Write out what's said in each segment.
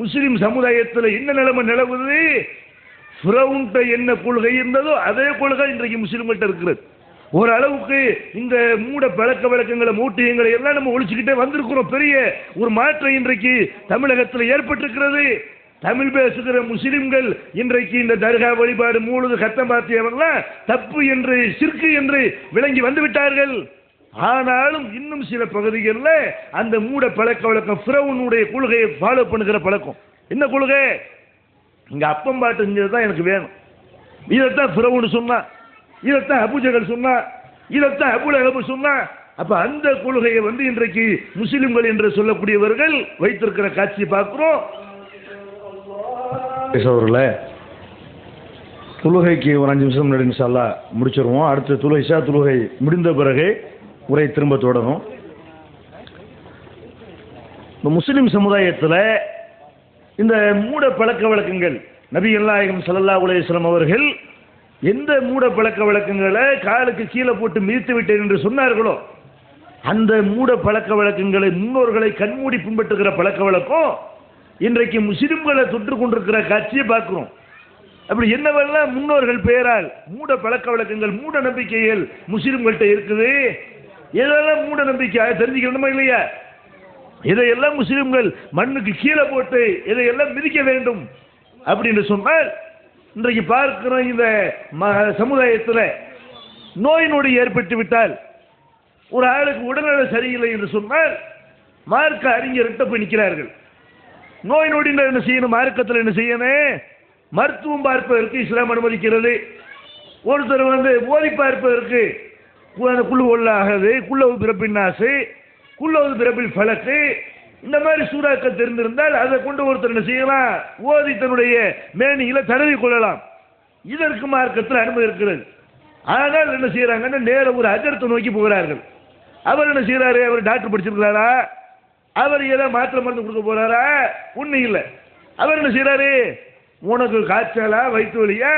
முஸ்லிம் சமுதாயத்தில் என்ன நிலைமை நிலவுது? ஃபிரௌன்ட்ட என்ன கொள்கை இருந்ததோ அதே கொள்கை இன்றைக்கு முஸ்லிம்கிட்ட இருக்கிறது. ஓரளவுக்கு இந்த மூட பழக்க வழக்கங்களை மூட்டியங்களை எல்லாம் நம்ம ஒழிச்சுக்கிட்டே வந்திருக்கிறோம். பெரிய ஒரு மாற்றம் இன்றைக்கு தமிழகத்தில் ஏற்பட்டிருக்கிறது. தமிழ் பேசுகிற முஸ்லிம்கள் இன்றைக்கு இந்த தர்கா வழிபாடு மூழுது கத்தம் பாத்தியவர்கள்லாம் தப்பு என்று சிற்கு என்று விளங்கி வந்து விட்டார்கள் ஆனாலும் இன்னும் சில பகுதிகளில் அந்த மூட பழக்க வழக்கம் ஃபிரௌனுடைய கொள்கையை ஃபாலோ பண்ணுகிற பழக்கம். என்ன கொள்கை? இங்கே அப்பம் பாட்டு செஞ்சது தான் எனக்கு வேணும். இதைத்தான் ஃபிரௌன் சொன்னான் இதைத்தான் அபுஜகல் சொன்னான் இதைத்தான் அபுலகபு சொன்னா. அப்போ அந்த கொள்கையை வந்து இன்றைக்கு முஸ்லிம்கள் என்று சொல்லக்கூடியவர்கள் வைத்திருக்கிற காட்சியை பார்க்குறோம். பேசுறவர்களே தொழுகைக்கு ஒரு அஞ்சு நிமிஷம் முன்னாடி சொல்லா முடிச்சிருவோம். அடுத்த தொழுகை இஷா தொழுகை முடிந்த பிறகு உரை திரும்ப தொடரும். இந்த முஸ்லிம் சமுதாயத்தில் இந்த மூட பழக்க வழக்கங்கள் நபி நாயகம் சல்லா உலேஸ்லம் அவர்கள் எந்த மூட பழக்க வழக்கங்களை காலுக்கு கீழே போட்டு மிதித்து விட்டேன் என்று சொன்னார்களோ அந்த மூட பழக்க வழக்கங்களை முன்னோர்களை கண்மூடி பின்பற்றுகிற பழக்க வழக்கம் இன்றைக்கு முஸ்லிம்களை தொற்று கொண்டிருக்கிற காட்சியை பார்க்குறோம். அப்படி என்னவெல்லாம் முன்னோர்கள் பெயரால் மூட பழக்க வழக்கங்கள் மூட நம்பிக்கைகள் முஸ்லிம்கள்கிட்ட இருக்குது? இதெல்லாம் மூட நம்பிக்கை. தெரிஞ்சுக்கணுமா இல்லையா? இதையெல்லாம் முஸ்லிம்கள் மண்ணுக்கு கீழே போட்டு இதையெல்லாம் மிதிக்க வேண்டும் அப்படின்னு சொன்னால் இன்றைக்கு பார்க்கிறோம் இந்த சமுதாயத்தில் நோய் நொடி ஏற்பட்டு விட்டால் ஒரு ஆளுக்கு உடல்நல சரியில்லை என்று சொன்னால் மார்க்க அறிஞர்கிட்ட போய் நிற்கிறார்கள். நோய் நொடியில் என்ன செய்யணும்? மார்க்கத்தில் என்ன செய்யணும்? மருத்துவம் பார்ப்பதற்கு இஸ்லாம் அனுமதிக்கிறது. ஒருத்தர் வந்து போதி பார்ப்பதற்கு குழு உள்ளாகது குள்ளவு பிறப்பின்னாசு குள்ளவு பிறப்பில் பழக்கு இந்த மாதிரி சூறாக்கள் தெரிந்திருந்தால் அதை கொண்டு ஒருத்தர் என்ன செய்யலாம்? ஓதி தன்னுடைய மேனியில தடவி கொள்ளலாம். இதற்கு மார்க்கத்தில் அனுமதி இருக்கிறது. ஆனால் என்ன செய்யறாங்கன்னா நேர ஒரு அஜரத்தை நோக்கி போகிறார்கள். அவர் என்ன செய்யறாரு அவர் டாக்டர் படிச்சிருக்கிறாரா? அவர் ஏதோ மாத்திரை மருந்து கொடுக்க போறாரா? ஒன்றும் இல்லை. அவர் என்ன செய்யறாரு உனக்கு காய்ச்சலா வயிற்று வலியா?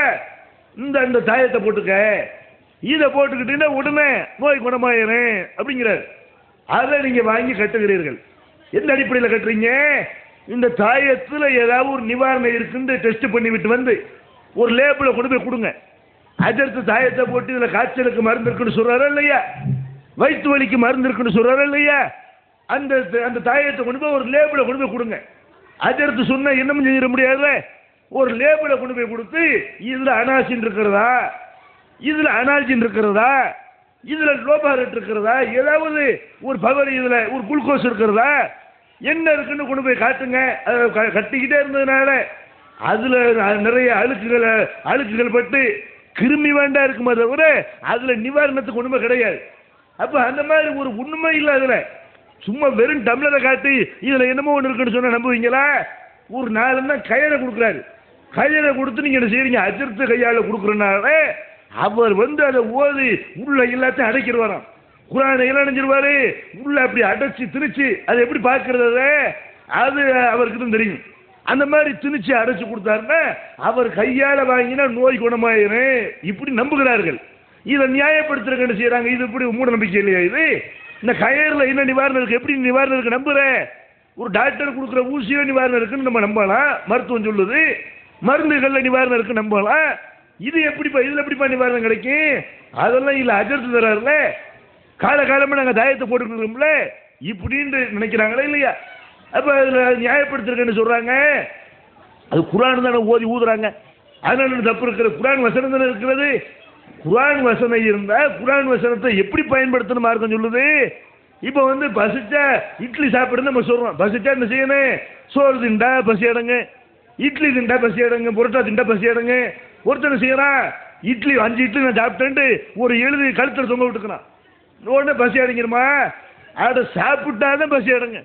இந்த அந்த தாயத்தை போட்டுக்க. இதை போட்டுக்கிட்டீங்கன்னா உடனே நோய் குணமாயிரும் அப்படிங்கிறார். அதை நீங்கள் வாங்கி கட்டுகிறீர்கள். எந்த அடிப்படையில் கட்டுறீங்க? இந்த தாயத்தில் ஏதாவது ஒரு நிவாரணம் இருக்குன்னு டெஸ்ட் பண்ணிவிட்டு வந்து ஒரு லேபிளை கொண்டு போய் கொடுங்க. அதற்கு தாயத்தை போட்டு இதில் காய்ச்சலுக்கு மருந்து இருக்குன்னு சொல்கிறாரோ இல்லையா? வயிற்று வலிக்கு மருந்து இருக்குன்னு சொல்கிறாரோ இல்லையா? அந்த அந்த தாயத்தை கொண்டு போய் ஒரு லேபிளை கொண்டு போய் கொடுங்க. அதற்கு சொன்னால் என்னமும் செஞ்சிட முடியாது? ஒரு லேபிளை கொண்டு போய் கொடுத்து இதில் அனாசின் இருக்கிறதா? இதுல அனால்ஜின் இருக்கிறதா? இதுல லோபாரட் இருக்கிறதா? ஏதாவது ஒரு பவர் இதுல ஒரு குளுக்கோஸ் இருக்கிறதா? என்ன இருக்குன்னு கொண்டு போய் காட்டுங்க. அதை க- கட்டிக்கிட்டே இருந்ததுனால அதுல நிறைய அழுக்குகள் அழுக்குகள் பட்டு கிருமி வேண்டா இருக்குமே தவிர அதுல நிவாரணத்துக்கு ஒண்ணுமே கிடையாது. அப்ப அந்த மாதிரி ஒரு உண்மை இல்லை அதுல. சும்மா வெறும் டம்ளரை காட்டி இதுல என்னமோ ஒன்று இருக்குன்னு சொன்னா நம்புவீங்களா? ஒரு நாலு தான் கயிறை கொடுக்குறாரு. கயிறை கொடுத்து நீங்க என்ன செய்கிறீங்க அஜர்த்து கையால கொடுக்குறனால அவர் வந்து அதை ஓதி உள்ள எல்லாத்தையும் அடைக்கிறவாராம் குரானை எல்லாம் நினைச்சிருவாரு உள்ள அப்படி அடைச்சு திணிச்சு அதை எப்படி பார்க்கறது அதை? அது அவருக்கு தான் தெரியும். அந்த மாதிரி திணிச்சு அடைச்சு கொடுத்தாருன்னா அவர் கையால் வாங்கினா நோய் குணமாயிரும். இப்படி நம்புகிறார்கள். இதை நியாயப்படுத்துறதுக்கு என்ன செய்யறாங்க இது இப்படி மூட நம்பிக்கை இல்லையா இது? இந்த கயரில் என்ன நிவாரணம் இருக்கு? எப்படி நிவாரணம் இருக்கு நம்புற? ஒரு டாக்டர் கொடுக்குற ஊசியோ நிவாரணம் இருக்குன்னு நம்ம நம்பலாம். மருத்துவம் சொல்லுது. மருந்துகளில் நிவாரணம் இருக்கு நம்பலாம். இது எப்படிப்பா இதில் எப்படிப்பா நிவாரணம் கிடைக்கும் அதெல்லாம் இல்லை அஜர்த்து தராருல. காலகாலமா நாங்கள் தாயத்தை போட்டுக்கிறோம்ல இப்படின்னு நினைக்கிறாங்களா இல்லையா? அப்போ அதில் நியாயப்படுத்திருக்கேன்னு சொல்கிறாங்க அது குரான் தானே ஓதி ஊதுறாங்க. அதனால தப்பு இருக்கிறது குரான் வசனம் தானே இருக்கிறது. குரான் வசனம் இருந்தால் குரான் வசனத்தை எப்படி பயன்படுத்தணும் மார்க்கம் சொல்லுது? இப்போ வந்து பசிச்சா இட்லி சாப்பிடுன்னு நம்ம சொல்கிறோம் பசிச்சா என்ன செய்யணும்? சோறு திண்டா பசி அடங்கு. இட்லி திண்டா பசி அடங்கு புரோட்டா திண்டா பசி அடங்கு. ஒருத்தன் செய்யறான்? இட்லி அஞ்சு இட்லி நான் சாப்பிட்டேன்ட்டு ஒரு எழுதி கழுத்துல தொங்க விட்டுக்கிறான். உடனே பசி அடைங்கிறமா அதை சாப்பிட்டாதான் பசி அடங்க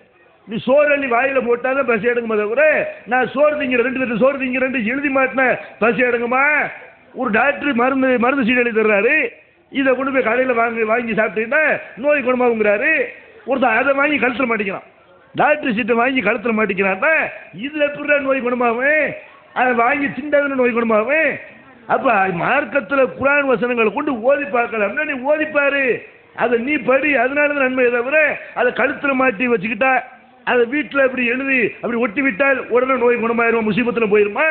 நீ சோறு அள்ளி போட்டால் தான் பசி அடங்குமா தவிர நான் சோறு திங்கிற ரெண்டு தட்டு சோறு திங்கிறேன் எழுதி மாட்டினேன் பசி அடங்குமா? ஒரு டாக்டர் மருந்து மருந்து சீடு எழுதி தர்றாரு. இதை கொண்டு போய் கடையில் வாங்கி வாங்கி சாப்பிட்டீங்கன்னா நோய் குணமாகுங்கிறாரு. ஒருத்தன் அதை வாங்கி கழுத்தில் மாட்டிக்கிறான். டாக்டர் சீட்டை வாங்கி கழுத்தில் மாட்டிக்கிறான்னா இதில் எப்படி நோய் குணமாகும்? அதை வாங்கி திண்டாதுன்னு நோய் குணமாகும்? அப்போ மார்க்கத்தில் குரான் வசனங்களை கொண்டு ஓதி பார்க்கலாம்னா நீ ஓதிப்பாரு அதை நீ படி. அதனால தான் நன்மை தவிர அதை கழுத்தில் மாட்டி வச்சுக்கிட்டா அதை வீட்டில் அப்படி எழுதி அப்படி ஒட்டி விட்டால் உடனே நோய் குணமாயிருமா? முசீபத்தில் போயிருமா?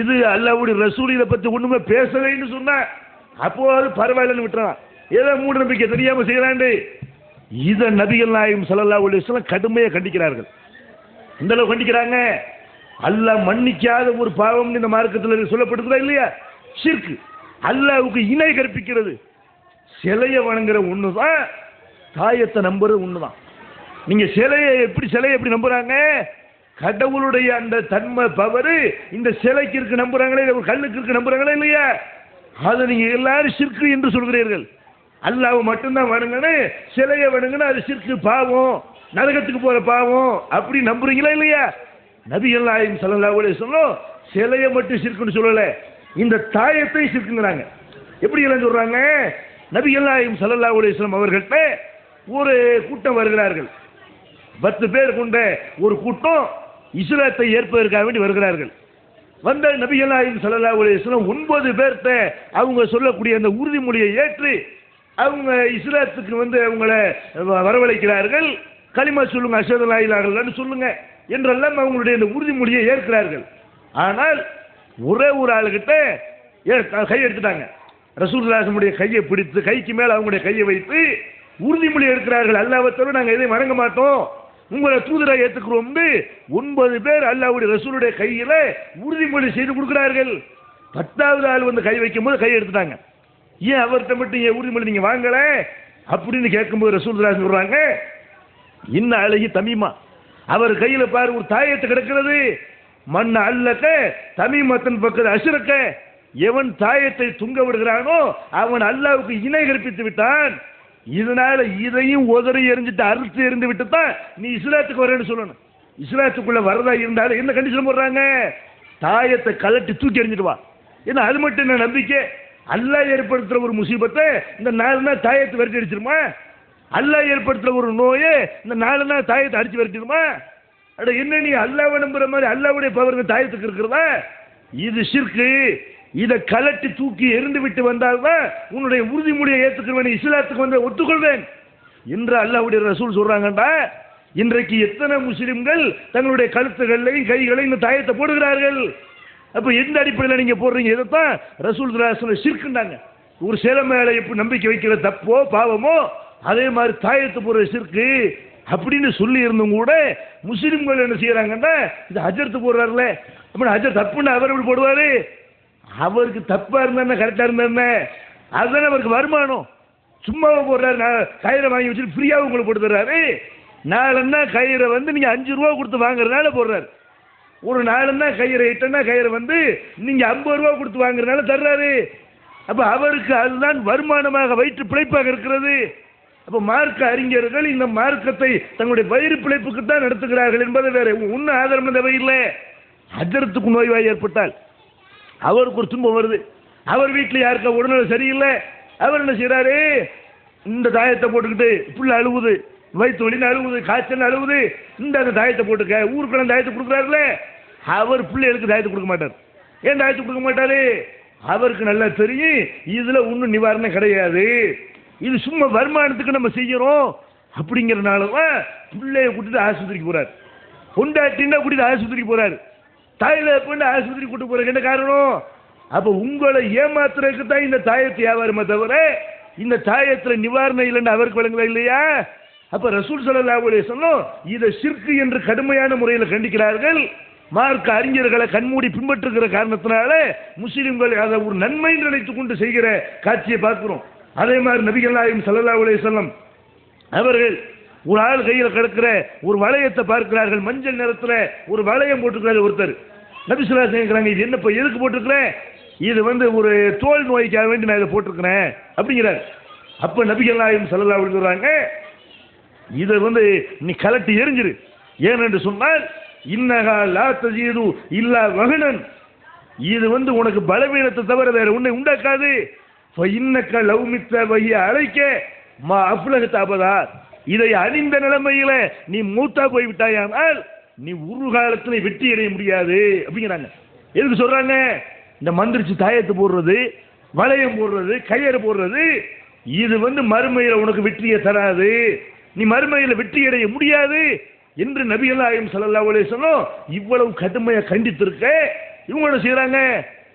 இது அல்லாவுடைய ரசூல் இதை பற்றி ஒன்றுமே பேசலைன்னு சொன்னா அப்போ அது பரவாயில்லன்னு விட்டுறான். ஏதோ மூட நம்பிக்கை தெரியாமல் செய்யறாண்டு இதை நபிகள் நாயகம் ஸல்லல்லாஹு உள்ள வஸல்லம் கடுமையாக கண்டிக்கிறார்கள். இந்த அளவு கண்டிக்கிறாங்க. அல்லாஹ் மன்னிக்காத ஒரு பாவம் இந்த மார்க்கத்தில் சொல்லப்படுகிறதா இல்லையா? சிற்கு அல்லாவுக்கு இணை கற்பிக்கிறது. சிலையை வணங்குற ஒன்று தான் தாயத்தை நம்புறது ஒன்று தான் நீங்கள் சிலையை எப்படி சிலையை எப்படி நம்புகிறாங்க கடவுளுடைய அந்த தன்மை பவரு இந்த சிலைக்கு இருக்கு நம்புகிறாங்களே இல்லை ஒரு கண்ணுக்கு இருக்கு நம்புகிறாங்களே இல்லையா? அதை நீங்கள் எல்லாரும் சிற்கு என்று சொல்கிறீர்கள். அல்லாவை மட்டும்தான் வணங்கணும் சிலையை வணங்கணும் அது சிற்கு பாவம் நரகத்துக்கு போகிற பாவம் அப்படி நம்புறீங்களா இல்லையா? நபி அல்லாஹிம் ஸல்லல்லாஹு அலைஹி சொல்லும் சிலையை மட்டும் சிற்குன்னு சொல்லலை. இந்த தாயத்தை சிற்குங்கிறாங்க. எப்படி எல்லாம் சொல்கிறாங்க நபி அல்லாஹிம் ஸல்லல்லாஹு அலைஹி அவர்கள்ட்ட ஒரு கூட்டம் வருகிறார்கள். பத்து பேர் கொண்ட ஒரு கூட்டம் இஸ்லாத்தை ஏற்பதற்காக வேண்டி வருகிறார்கள். வந்த நபிகளாயும் ஸல்லல்லாஹு அலைஹி வஸல்லம் ஒன்பது பேர்த்த அவங்க சொல்லக்கூடிய அந்த உறுதிமொழியை ஏற்று அவங்க இஸ்லாத்துக்கு வந்து அவங்கள வ- வரவழைக்கிறார்கள். களிமா சொல்லுங்க அசதலாயிலாகலன்னு சொல்லுங்கள் என்றெல்லாம் அவங்களுடைய இந்த உறுதிமொழியை ஏற்கிறார்கள். ஆனால் ஒரே ஒரு ஆளுகிட்ட ஏ- கை எடுத்துட்டாங்க. ரசூல்லாசனுடைய கையை பிடித்து கைக்கு மேலே அவங்களுடைய கையை வைத்து உறுதிமொழி எடுக்கிறார்கள் அல்லாவத்தோடு நாங்கள் எதையும் வணங்க மாட்டோம். உங்களை தூதராக ஏற்றுக்கிறோம் ஒன்பது பேர் அல்லாவுடைய ரசூலுடைய கையில் உறுதிமொழி செய்து கொடுக்கிறார்கள். பத்தாவது ஆள் வந்து கை வைக்கும் போது கை எடுத்துட்டாங்க. ஏன் அவர்கிட்ட மட்டும் ஏன் உறுதிமொழி நீங்கள் வாங்கலை? அப்படின்னு கேட்கும்போது ரசூல் சொல்கிறாங்க இன்ன அழகி தமிமா. அவர் கையில் பாரு ஒரு தாயத்து கிடக்கிறது. மண் அல்லக்க தமிமத்தன் பக்கத்து அசுரக்க. எவன் தாயத்தை துங்க விடுகிறானோ அவன் அல்லாவுக்கு இணை கற்பித்து விட்டான். இதனால இதையும் உதறி எரிஞ்சிட்டு அறுத்து எறிந்து விட்டு தான் நீ இஸ்லாத்துக்கு வரேன்னு சொல்லணும். இஸ்லாத்துக்குள்ள வரதா இருந்தாலும் என்ன கண்டிஷன் போடுறாங்க? தாயத்தை கலட்டி தூக்கி எறிஞ்சிட்டு வா. ஏன்னா அது மட்டும் என்ன நம்பிக்கை? அல்லாஹ் ஏற்படுத்துகிற ஒரு முசீபத்தை இந்த நாலு நாள் தாயத்தை விரட்டி அடிச்சிருமா? அல்லாஹ் ஏற்படுத்துற ஒரு நோயை இந்த நாலு நாள் தாயத்தை அடிச்சு விரட்டிடுமா? அட என்ன நீ அல்லாவை நம்புற மாதிரி அல்லாவுடைய பவர் தாயத்துக்கு இருக்கிறதா? இது சிற்கு இதை கலட்டி தூக்கி எரிந்து விட்டு வந்தால்தான் உன்னுடைய உறுதிமொழியை ஏற்றுக்கிறவன் இஸ்லாத்துக்கு வந்து ஒத்துக்கொள்வேன். என்று அல்லாவுடைய ரசூல் சொல்றாங்கடா இன்றைக்கு எத்தனை முஸ்லிம்கள் தங்களுடைய கழுத்துகளையும் கைகளையும் இந்த தாயத்தை போடுகிறார்கள்? அப்போ எந்த அடிப்படையில் நீங்க போடுறீங்க? இதைத்தான் ரசூல் சிற்குண்டாங்க ஒரு சில மேலே எப்படி நம்பிக்கை வைக்கிற தப்போ பாவமோ அதே மாதிரி தாயத்து போடுற சிற்கு அப்படின்னு சொல்லி இருந்தும் கூட முஸ்லீம்கள் என்ன செய்கிறாங்கன்னா இது ஹஜரத்து போடுறாருல. அப்படி ஹஜர் தப்புன்னு அவர் எப்படி போடுவார்? அவருக்கு தப்பாக இருந்தா கரெக்டாக இருந்தா அதுதானே அவருக்கு வருமானம். சும்மாவை போடுறாரு நான் கயிறை வாங்கி வச்சுட்டு ஃப்ரீயாக உங்களுக்கு போட்டு தர்றாரு. நாலுன்னா கயிறை வந்து நீங்கள் அஞ்சு ரூபா கொடுத்து வாங்குறதுனால போடுறாரு. ஒரு நாலுன்னா கயிறை இட்டனா கயிறை வந்து நீங்கள் ஐம்பது ரூபா கொடுத்து வாங்குறதுனால தர்றாரு. அப்போ அவருக்கு அதுதான் வருமானமாக வயிற்று பிழைப்பாக இருக்கிறது. அப்போ மார்க்க அறிஞர்கள் இந்த மார்க்கத்தை தங்களுடைய வயிறு பிழைப்புக்கு தான் நடத்துகிறார்கள் என்பது வேற ஒன்றும் ஆதாரம் தேவை இல்லை. அஜரத்துக்கு நோய்வாய் ஏற்பட்டால் அவருக்கு ஒரு துன்பம் வருது. அவர் வீட்டில் யாருக்கா உடல்நிலை சரியில்லை. அவர் என்ன செய்கிறாரு இந்த தாயத்தை போட்டுக்கிட்டு புள்ள அழுகுது வயிற்று வலின்னு அழுகுது காய்ச்சல் அழுகுது இந்த அந்த தாயத்தை போட்டுக்க ஊருக்குள்ள தாயத்தை கொடுக்குறாருல அவர் பிள்ளைகளுக்கு தாயத்தை கொடுக்க மாட்டார். ஏன் தாயத்தை கொடுக்க மாட்டாரு? அவருக்கு நல்லா தெரியும். இதில் ஒன்றும் நிவாரணம் கிடையாது. இது சும்மா வருமானத்துக்கு நம்ம செய்கிறோம் அப்படிங்கிறனால பிள்ளைய கூட்டிட்டு ஆஸ்பத்திரிக்கு போறாரு. பொண்டாட்டின்னா கூட்டிட்டு ஆஸ்பத்திரிக்கு போகிறார் தாயில போயிட்டு ஆஸ்பத்திரி கூட்டு போறதுக்கு என்ன காரணம்? அப்ப உங்களை ஏமாத்துறதுக்கு தான் இந்த தாயத்தை வியாபாரமே தவிர இந்த தாயத்துல நிவாரணம் இல்லைன்னு அவருக்கு வழங்கல இல்லையா? அப்ப ரசூல் ஸல்லல்லாஹு அலைஹி சொன்னோம் இதை சிற்கு என்று கடுமையான முறையில் கண்டிக்கிறார்கள். மார்க்க அறிஞர்களை கண்மூடி பின்பற்றுகிற காரணத்தினால முஸ்லிம்கள் அதை ஒரு நன்மை நினைத்து கொண்டு செய்கிற காட்சியை பார்க்கிறோம். அதே மாதிரி நபிகள் நாயகம் ஸல்லல்லாஹு அலைஹி அவர்கள் ஒரு ஆள் கையில் கிடக்கிற ஒரு வளையத்தை பார்க்கிறார்கள். மஞ்சள் நிறத்தில் ஒரு வளையம் போட்டுக்கிறாரு ஒருத்தர். நபிசுல்லா கேட்குறாங்க இது என்னப்பா எதுக்கு போட்டிருக்கிறேன் இது வந்து ஒரு தோல் நோய்க்காக வேண்டி நான் இதை போட்டிருக்கிறேன். அப்படிங்கிறார். அப்போ நபிகள் நாயகம் ஸல்லல்லாஹு சொல்கிறாங்க இதை வந்து நீ கலட்டி எரிஞ்சிரு. ஏனென்று சொன்னால் இன்னகா லா தஜீது இல்லா வகனன் இது வந்து உனக்கு பலவீனத்தை தவிர வேற உன்னை உண்டாக்காது. இன்னக்க லவ்மித்த வைய அழைக்க மா அப்லக தாபதா இதை அணிந்த நிலைமையில நீ மூத்தா போய் விட்டாயானால் நீ ஒரு காலத்துல வெற்றி அடைய முடியாது. அப்படிங்கிறாங்க. எதுக்கு சொல்றாங்க? இந்த மந்திரிச்சு தாயத்து போடுறது வளையம் போடுறது கயிறு போடுறது இது வந்து மறுமையில் உனக்கு வெற்றியை தராது. நீ மறுமையில் வெற்றி அடைய முடியாது என்று நபிகளாயும் ஸல்லல்லாஹு அலைஹி சொன்னோம் இவ்வளவு கடுமையா கண்டித்திருக்க இவங்க என்ன செய்கிறாங்க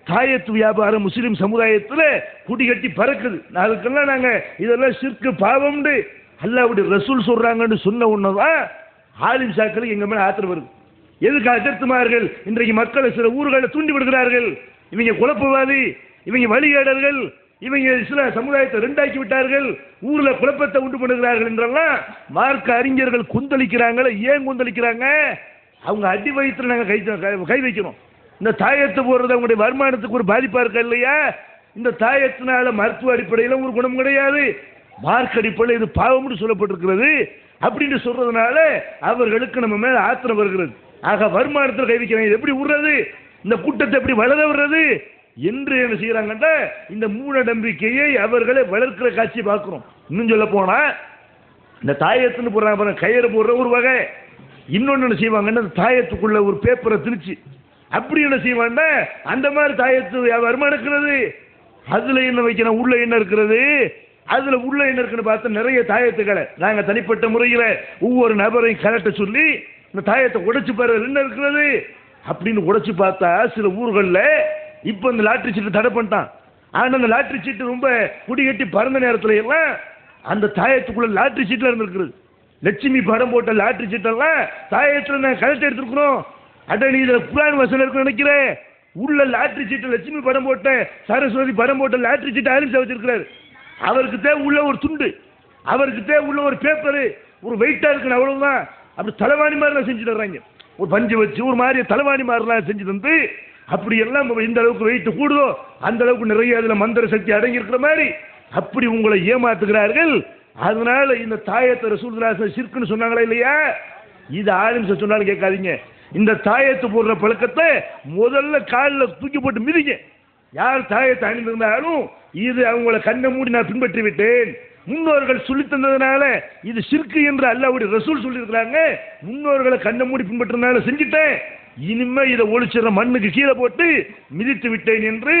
தாயத்து வியாபாரம் முஸ்லீம் சமுதாயத்தில் குடிகட்டி பறக்குது. அதுக்கெல்லாம் நாங்கள் இதெல்லாம் சிற்கு பாவம்னு அல்லாவுடைய ரசூல் சொல்கிறாங்கன்னு சொன்ன உடனேதான் ஆலிம் சாக்களுக்கு எங்கள் மேலே ஆத்திரம் வருது. எதுக்கு அகர்த்துமார்கள் இன்றைக்கு மக்களை சில ஊர்களை தூண்டி விடுகிறார்கள் இவங்க குழப்பவாதி இவங்க வழிகேடர்கள் இவங்க சில சமுதாயத்தை ரெண்டாக்கி விட்டார்கள். ஊரில் குழப்பத்தை உண்டு பண்ணுகிறார்கள் என்றெல்லாம் மார்க்க அறிஞர்கள் குந்தளிக்கிறாங்களே ஏன் குந்தளிக்கிறாங்க? அவங்க அடி வயிற்றுல நாங்கள் கை கை- கை வைக்கணும். இந்த தாயத்து போடுறது அவங்களுடைய வருமானத்துக்கு ஒரு பாதிப்பாக இருக்கா இல்லையா? இந்த தாயத்தினால மருத்துவ அடிப்படையில் ஒரு குணம் கிடையாது. மார்க் அடிப்படையில் இது பாவம்னு சொல்லப்பட்டிருக்கிறது. அப்படின்னு சொல்றதுனால அவர்களுக்கு நம்ம மேல ஆத்திரம் வருகிறது. ஆக வருமானத்தில் கை வைக்கிறாங்க இது எப்படி விடுறது இந்த கூட்டத்தை எப்படி வளர விடுறது? என்று என்ன செய்யறாங்கன்னா இந்த மூட நம்பிக்கையை அவர்களை வளர்க்கிற காட்சி பார்க்கிறோம். இன்னும் சொல்ல போனா இந்த தாயத்துன்னு போடுறாங்க பாருங்க கயிறு போடுற ஒரு வகை. இன்னொன்று என்ன செய்வாங்கன்னா அந்த தாயத்துக்குள்ள ஒரு பேப்பரை திருச்சி அப்படி என்ன செய்வாங்கன்னா அந்த மாதிரி தாயத்து வியாபாரமாக நடக்கிறது. அதில் என்ன வைக்கணும்? உள்ள என்ன இருக்கிறது? அதில் உள்ள என்ன இருக்குன்னு பார்த்தா நிறைய தாயத்துக்களை நாங்கள் தனிப்பட்ட முறையில் ஒவ்வொரு நபரையும் கலட்ட சொல்லி இந்த தாயத்தை உடைச்சு பாரு என்ன இருக்கிறது? அப்படின்னு உடைச்சு பார்த்தா சில ஊர்களில் இப்போ இந்த லாட்ரி சீட்டு தடை பண்ணிட்டான். ஆனால் அந்த லாட்ரி சீட்டு ரொம்ப குடிகட்டி பறந்த நேரத்தில் எல்லாம் அந்த தாயத்துக்குள்ள லாட்ரி சீட்டில் இருந்திருக்கிறது. லட்சுமி படம் போட்ட லாட்ரி சீட்டெல்லாம் தாயத்தில் நான் கலெக்ட் எடுத்துருக்குறோம். அட நீ இதில் புராண வசனம் இருக்குன்னு நினைக்கிறேன். உள்ள லாட்ரி சீட்டு லட்சுமி படம் போட்ட சரஸ்வதி படம் போட்ட லாட்ரி சீட்டு ஆரம்பிச்சு வச்சிருக்கிறாரு. அவருக்கு தேவை உள்ள ஒரு துண்டு அவருக்கு தேவை உள்ள ஒரு பேப்பரு ஒரு வெயிட்டா இருக்கணும் அவ்வளவுதான். அப்படி தலைவாணி மாதிரிலாம் செஞ்சு தர்றாங்க. ஒரு பஞ்சு வச்சு ஒரு மாதிரி தலைவாணி மாதிரிலாம் செஞ்சு தந்து அப்படி எல்லாம் இந்த அளவுக்கு வெயிட்டு கூடுதோ அந்த அளவுக்கு நிறைய அதில் மந்திர சக்தி அடங்கி இருக்கிற மாதிரி அப்படி உங்களை ஏமாத்துகிறார்கள். அதனால இந்த தாயத்தை ரசூல்ராச சிற்குன்னு சொன்னாங்களா இல்லையா? இது ஆலிம்ச சொன்னாலும் கேட்காதீங்க. இந்த தாயத்தை போடுற பழக்கத்தை முதல்ல காலில் தூக்கி போட்டு மிதிங்க. யார் தாயத்தை அணிந்திருந்தாலும் இது அவங்கள கண்ணை மூடி நான் பின்பற்றி விட்டேன் முன்னோர்கள் சொல்லி தந்ததுனால இது சிற்கு என்று அல்லாவுடைய ரசூல் சொல்லியிருக்கிறாங்க. முன்னோர்களை கண்ணை மூடி பின்பற்றினால செஞ்சுட்டேன் இனிமே இதை ஒழிச்சிட மண்ணுக்கு கீழே போட்டு மிதித்து விட்டேன் என்று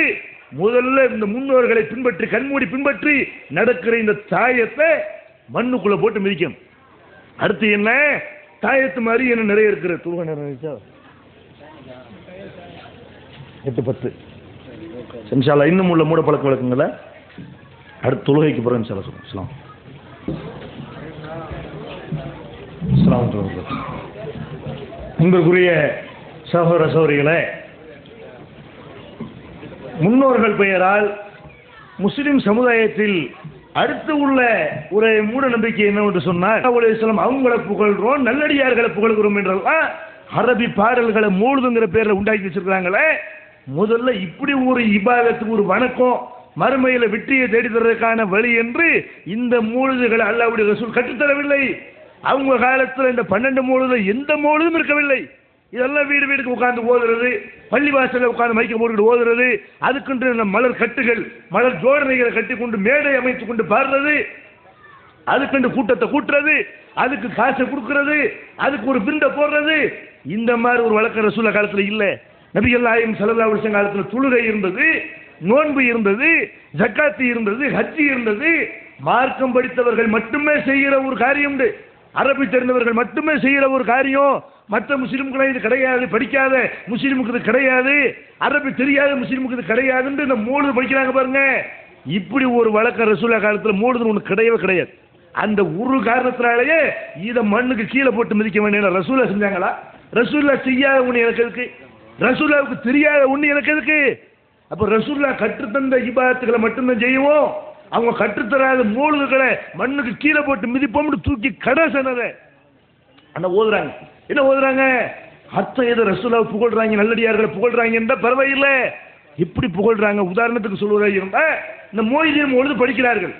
முதல்ல இந்த முன்னோர்களை பின்பற்றி கண்மூடி பின்பற்றி நடக்கிற இந்த தாயத்தை மண்ணுக்குள்ள போட்டு மிதிக்கும். அடுத்து என்ன? தாயத்து மாதிரி என்ன நிறைய இருக்கிற தூங்க நேரம் ஆயிடுச்சா? எட்டு பத்து. இன்ஷால்லா இன்னும் உள்ள மூட பழக்க வழக்கங்களை அடுத்து தொழுகைக்கு போகிறோம் இன்ஷால்லா சொல்லுங்க இஸ்லாம். இஸ்லாம் உங்களுக்குரிய சகோதர சகோதரிகளே முன்னோர்கள் பெயரால் முஸ்லிம் சமுதாயத்தில் அடுத்து உள்ள ஒரு மூட நம்பிக்கை என்னவென்று சொன்னால் அலைஹிஸ்ஸலாம் அவங்கள புகழ்கிறோம் நல்லடியார்களை புகழ்கிறோம் என்றெல்லாம் அரபி பாடல்களை மூழுதுங்கிற பேரில் உண்டாக்கி வச்சிருக்காங்களே முதல்ல இப்படி ஒரு இபாதத்துக்கு ஒரு வணக்கம் மறுமையில் வெற்றியை தேடித்தர்றதுக்கான வழி என்று இந்த மூழுதுகளை அல்லாவுடைய ரசூல் கற்றுத்தரவில்லை. அவங்க காலத்தில் இந்த பன்னெண்டு மூழுது எந்த மூழுதும் இருக்கவில்லை. இதெல்லாம் வீடு வீடுக்கு உட்கார்ந்து ஓதுறது பள்ளி வாசலில் உட்கார்ந்து மைக்க போட்டுக்கிட்டு ஓதுறது அதுக்கென்று இந்த மலர் கட்டுகள் மலர் ஜோடனைகளை கட்டி கொண்டு மேடை அமைத்து கொண்டு பாடுறது அதுக்கென்று கூட்டத்தை கூட்டுறது அதுக்கு காசை கொடுக்கறது அதுக்கு ஒரு பிண்டை போடுறது. இந்த மாதிரி ஒரு வழக்கம் ரசூல காலத்தில் இல்லை. நபிகள் நாயம் சல்லா வருஷம் காலத்துல இருந்தது நோன்பு இருந்தது ஜக்காத்து இருந்தது ஹஜ்ஜி இருந்தது. மார்க்கம் படித்தவர்கள் மட்டுமே செய்கிற ஒரு காரியம் உண்டு. அரபி தெரிந்தவர்கள் மட்டுமே செய்கிற ஒரு காரியம். மற்ற முஸ்லிம்களை இது கிடையாது படிக்காத முஸ்லிமுக்கு இது கிடையாது அரபி தெரியாத முஸ்லிமுக்கு இது கிடையாதுன்னு இந்த மூணு படிக்கிறாங்க பாருங்க. இப்படி ஒரு வழக்க ரசூலா காலத்தில் மூடுதல் ஒன்று கிடையவே கிடையாது. அந்த ஒரு காரணத்தினாலேயே இதை மண்ணுக்கு கீழே போட்டு மிதிக்க வேண்டிய ரசூலா செஞ்சாங்களா? ரசூல்லா செய்யாத ஒன்று எனக்கு எதுக்கு? ரசூல்லாவுக்கு தெரியாத ஒன்று எனக்கு எதுக்கு? அப்போ ரசூல்லா கற்றுத்தந்த இபாத்துகளை மட்டும்தான் செய்வோம். அவங்க கற்றுத்தராத மூழுதுகளை மண்ணுக்கு கீழே போட்டு மிதிப்போம்னு தூக்கி கடை சொன்னதை. ஆனா ஓதுறாங்க. என்ன ஓதுறாங்க? அர்த்தம் எது ரசூலாவை புகழ்றாங்க நல்லடியார்களை புகழ்றாங்க பரவாயில்லை. எப்படி புகழ்றாங்க. உதாரணத்துக்கு சொல்வதாக இருந்தால் இந்த மோயிலியம் பொழுது படிக்கிறார்கள்.